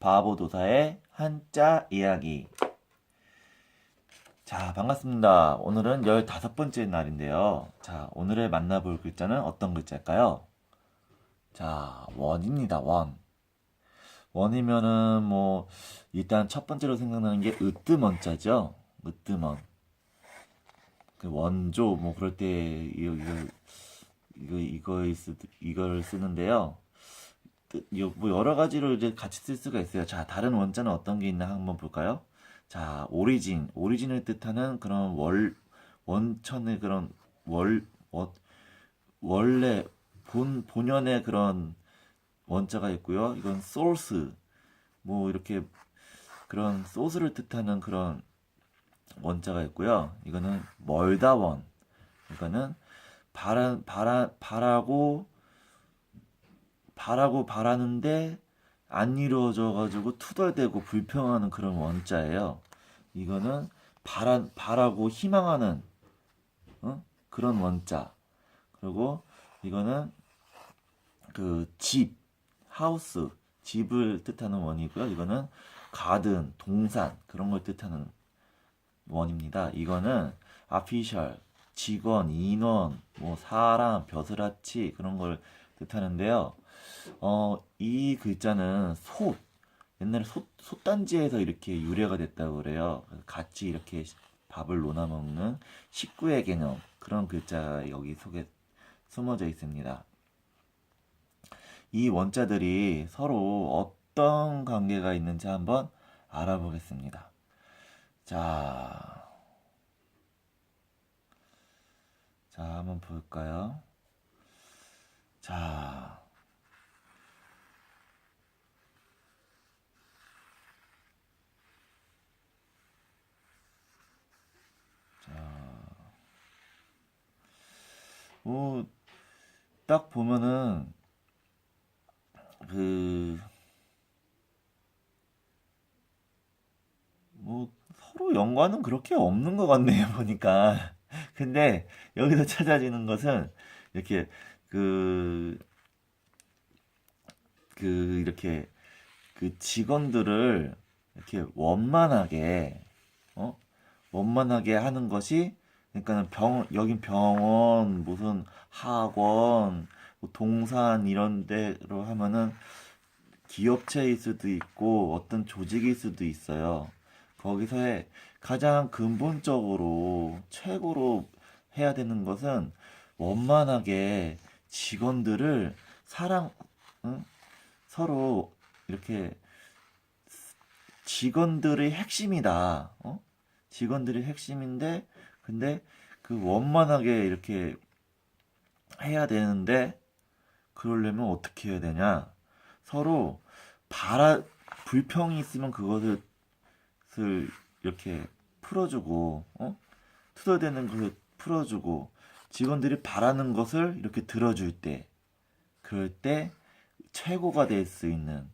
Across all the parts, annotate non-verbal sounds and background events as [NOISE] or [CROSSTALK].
바보도사의 한자 이야기. 자, 반갑습니다. 오늘은 15번째 날인데요. 자, 오늘의 만나볼 글자는 어떤 글자일까요? 자, 원입니다, 원. 원이면은 뭐, 일단 첫 번째로 생각나는 게 으뜸원자죠? 으뜸원. 그 원조, 뭐, 그럴 때, 이거, 이거, 이거, 쓰, 이걸 쓰는데요. 뭐 여러 가지로 이제 같이 쓸 수가 있어요. 자, 다른 원자는 어떤 게 있나 한번 볼까요? 자, 오리진, 오리진을 뜻하는 그런 월, 원천의 그런 월, 원- 원래 본, 본연의 그런 원자가 있고요. 이건 소스, 뭐 이렇게 그런 소스를 뜻하는 그런 원자가 있고요. 이거는 멀다원, 이거는 바라, 바라, 바라고 바라고 바라는데 안 이루어져 가지고 투덜대고 불평하는 그런 원자예요. 이거는 바라, 바라고 희망하는 어? 그런 원자. 그리고 이거는 그 집, 하우스, 집을 뜻하는 원이고요. 이거는 가든, 동산 그런 걸 뜻하는 원입니다. 이거는 아피셜, 직원, 인원, 뭐 사람, 벼슬아치 그런 걸 뜻하는데요. 어, 이 글자는 솥, 옛날에 솥, 솥단지에서 이렇게 유래가 됐다고 그래요. 같이 이렇게 밥을 논아 먹는 식구의 개념, 그런 글자 여기 속에 숨어져 있습니다. 이 원자들이 서로 어떤 관계가 있는지 한번 알아보겠습니다. 자, 자, 한번 볼까요? 자, 뭐, 딱 보면은, 그, 뭐, 서로 연관은 그렇게 없는 것 같네요, [LAUGHS] 보니까. 근데, 여기서 찾아지는 것은, 이렇게, 그, 그, 이렇게, 그 직원들을 이렇게 원만하게, 어? 원만하게 하는 것이, 그러니까는 병, 여긴 병원, 무슨 학원, 뭐 동산 이런 데로 하면은 기업체일 수도 있고 어떤 조직일 수도 있어요. 거기서의 가장 근본적으로 최고로 해야 되는 것은 원만하게 직원들을 사랑, 응? 서로 이렇게 직원들의 핵심이다. 어? 직원들이 핵심인데, 근데 그 원만하게 이렇게 해야 되는데, 그러려면 어떻게 해야 되냐? 서로 바라, 불평이 있으면 그것을 을 이렇게 풀어주고, 어? 투덜대는 것을 풀어주고, 직원들이 바라는 것을 이렇게 들어줄 때, 그럴 때 최고가 될 수 있는,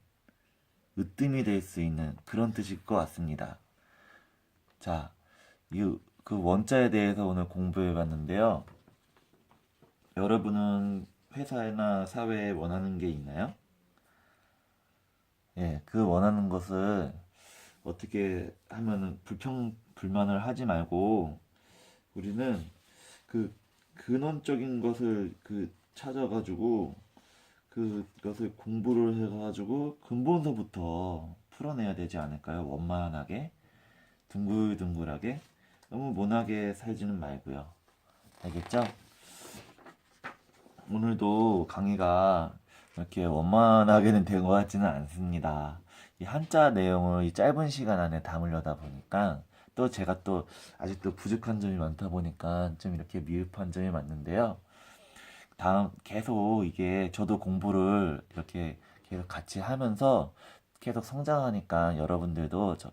으뜸이 될 수 있는 그런 뜻일 것 같습니다. 자, 이, 그 원자에 대해서 오늘 공부해 봤는데요. 여러분은 회사나 사회에 원하는 게 있나요? 예, 그 원하는 것을 어떻게 하면은 불평, 불만을 하지 말고 우리는 그 근원적인 것을 그 찾아가지고 그것을 공부를 해가지고 근본서부터 풀어내야 되지 않을까요? 원만하게, 둥글둥글하게, 너무 모나게 살지는 말고요. 알겠죠? 오늘도 강의가 이렇게 원만하게는 된 것 같지는 않습니다. 이 한자 내용을 이 짧은 시간 안에 담으려다 보니까 또 제가 또 아직도 부족한 점이 많다 보니까 좀 이렇게 미흡한 점이 많는데요. 다음 계속 이게 저도 공부를 이렇게 계속 같이 하면서 계속 성장하니까 여러분들도 저,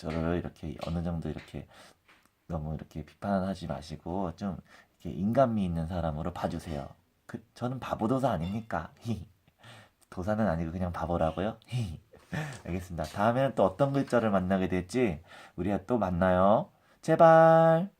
저를 이렇게 어느 정도 이렇게 너무 이렇게 비판하지 마시고 좀 이렇게 인간미 있는 사람으로 봐주세요. 그 저는 바보 도사 아닙니까? 도사는 아니고 그냥 바보라고요? 알겠습니다. 다음에는 또 어떤 글자를 만나게 될지 우리가 또 만나요. 제발.